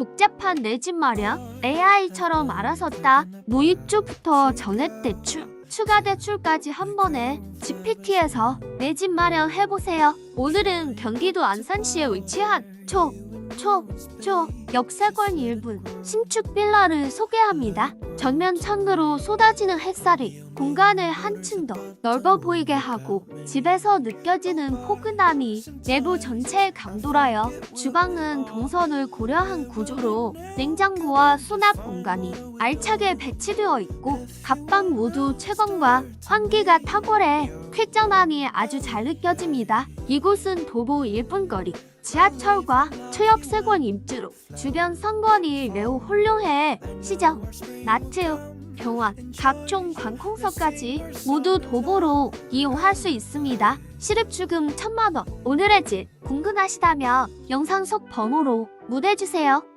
복잡한 내집 마련 AI처럼 알아서 다 무입주부터 전액 대출 추가 대출까지 한 번에 GPT에서 내 집 마련 해보세요. 오늘은 경기도 안산시에 위치한 초, 초, 초 역세권 일부 신축 빌라를 소개합니다. 전면 창으로 쏟아지는 햇살이 공간을 한층 더 넓어 보이게 하고 집에서 느껴지는 포근함이 내부 전체에 감돌아요. 주방은 동선을 고려한 구조로 냉장고와 수납 공간이 알차게 배치되어 있고 갑방 모두 채광과 환기가 탁월해 쾌적함이 아주 잘 느껴집니다. 이곳은 도보 1분 거리 지하철과 최역세권 입지로 주변 상권이 매우 훌륭해 시장, 마트, 병원, 각종 관공서까지 모두 도보로 이용할 수 있습니다. 시립주금 천만원 오늘의 집 궁금하시다면 영상 속 번호로 문의주세요.